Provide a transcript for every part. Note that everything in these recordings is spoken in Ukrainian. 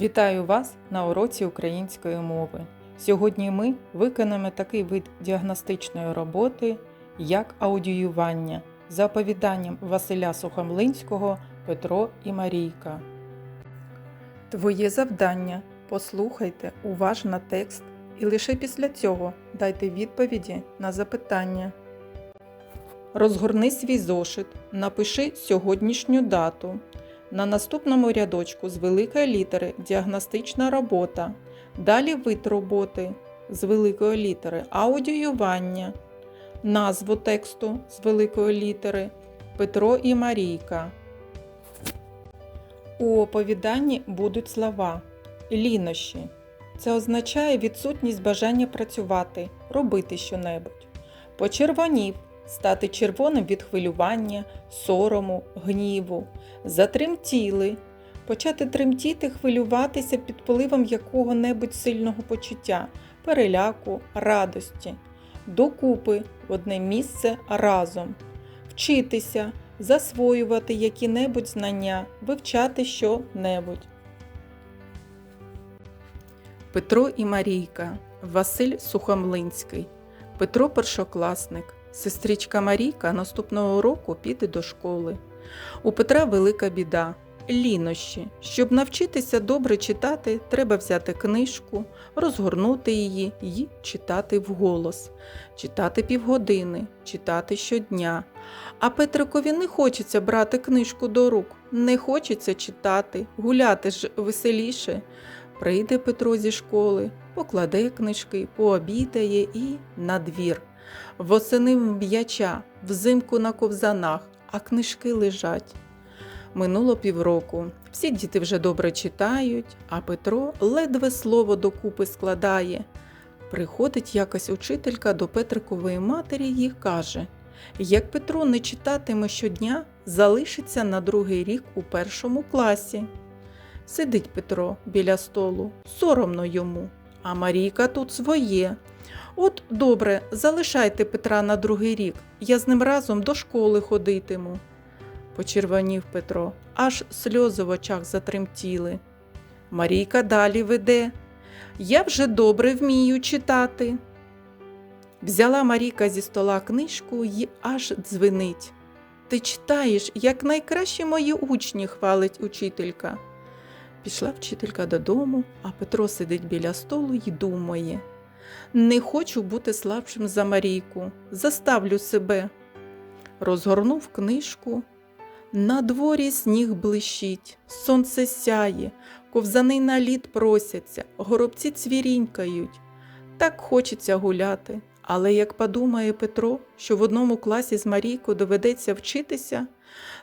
Вітаю вас на уроці української мови. Сьогодні ми виконаємо такий вид діагностичної роботи, як аудіювання за оповіданням Василя Сухомлинського Петро і Марійка. Твоє завдання послухайте уважно текст і лише після цього дайте відповіді на запитання. Розгорни свій зошит, напиши сьогоднішню дату. На наступному рядочку з великої літери діагностична робота. Далі вид роботи з великої літери аудіювання. Назву тексту з великої літери Петро і Марійка. У оповіданні будуть слова лінощі. Це означає відсутність бажання працювати, робити щонебудь. Почервонів стати червоним від хвилювання, сорому, гніву, затремтіли, почати тремтіти, хвилюватися під впливом якого-небудь сильного почуття, переляку, радості, докупи в одне місце разом, вчитися, засвоювати які-небудь знання, вивчати що-небудь. Петро і Марійка, Василь Сухомлинський, Петро першокласник, сестричка Марійка наступного року піде до школи. У Петра велика біда лінощі. Щоб навчитися добре читати, треба взяти книжку, розгорнути її і читати вголос, читати півгодини, читати щодня. А Петрикові не хочеться брати книжку до рук, не хочеться читати, гуляти ж веселіше. Прийде Петро зі школи, покладе книжки, пообідає і на двір. Восени м'яча, взимку на ковзанах, а книжки лежать. Минуло півроку. Всі діти вже добре читають, а Петро ледве слово докупи складає. Приходить якась учителька до Петрикової матері і каже: як Петро не читатиме щодня, залишиться на другий рік у першому класі. Сидить Петро біля столу, соромно йому, а Марійка тут своє. От добре, залишайте Петра на другий рік, я з ним разом до школи ходитиму. Почервонів Петро, аж сльози в очах затремтіли. Марійка далі веде. Я вже добре вмію читати. Взяла Марійка зі стола книжку й аж дзвенить. Ти читаєш, як найкращі мої учні, хвалить учителька. Пішла вчителька додому, а Петро сидить біля столу й думає. Не хочу бути слабшим за Марійку, заставлю себе. Розгорнув книжку. На дворі сніг блищить, сонце сяє, ковзани на лід просяться, горобці цвірінькають. Так хочеться гуляти. Але як подумає Петро, що в одному класі з Марійкою доведеться вчитися,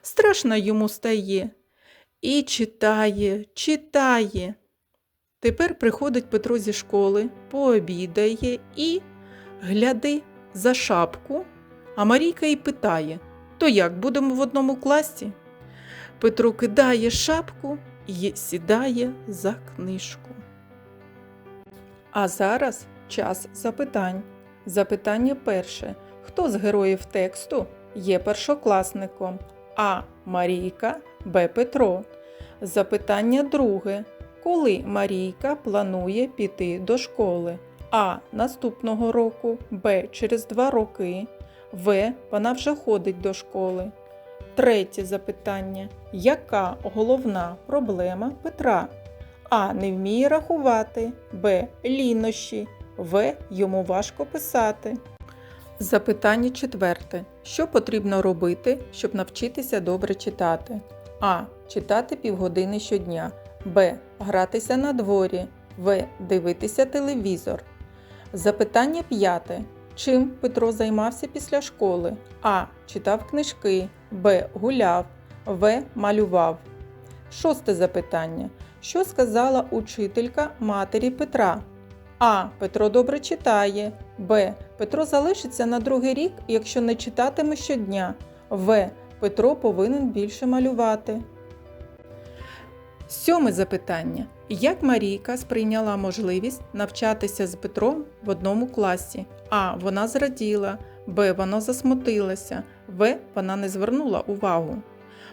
страшно йому стає. І читає, читає. Тепер приходить Петро зі школи, пообідає і, гляди, за шапку, а Марійка й питає То як будемо в одному класі? Петро кидає шапку і сідає за книжку. А зараз час запитань. Запитання перше. Хто з героїв тексту є першокласником? А. Марійка, Б. Петро. Запитання друге. Коли Марійка планує піти до школи? А. Наступного року, Б. Через два роки. В. Вона вже ходить до школи. Третє запитання. Яка головна проблема Петра? А. Не вміє рахувати. Б. Лінощі. В. Йому важко писати. Запитання четверте. Що потрібно робити, щоб навчитися добре читати? А. Читати півгодини щодня. Б. Гратися на дворі. В. Дивитися телевізор. Запитання п'яте. Чим Петро займався після школи? А. Читав книжки. Б. Гуляв. В. Малював. Шосте запитання. Що сказала учителька матері Петра? А. Петро добре читає. Б. Петро залишиться на другий рік, якщо не читатиме щодня. В. Петро повинен більше малювати. Сьоме запитання. Як Марійка сприйняла можливість навчатися з Петром в одному класі? А. Вона зраділа. Б. Вона засмутилася. В. Вона не звернула увагу.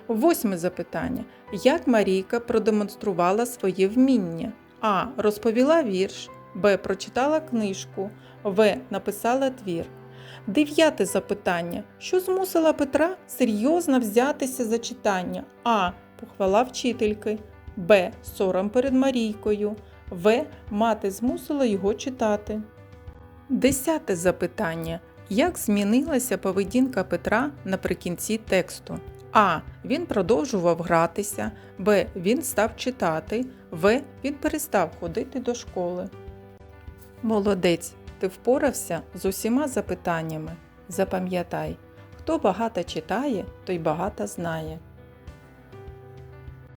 Восьме запитання. Як Марійка продемонструвала своє вміння? А. Розповіла вірш. Б. Прочитала книжку. В. Написала твір. Дев'яте запитання. Що змусила Петра серйозно взятися за читання? А. Похвала вчительки. Б. Сором перед Марійкою. В. Мати змусила його читати. Десяте запитання. Як змінилася поведінка Петра наприкінці тексту? А. Він продовжував гратися. Б. Він став читати. В. Він перестав ходити до школи. Молодець, ти впорався з усіма запитаннями. Запам'ятай, хто багато читає, той багато знає.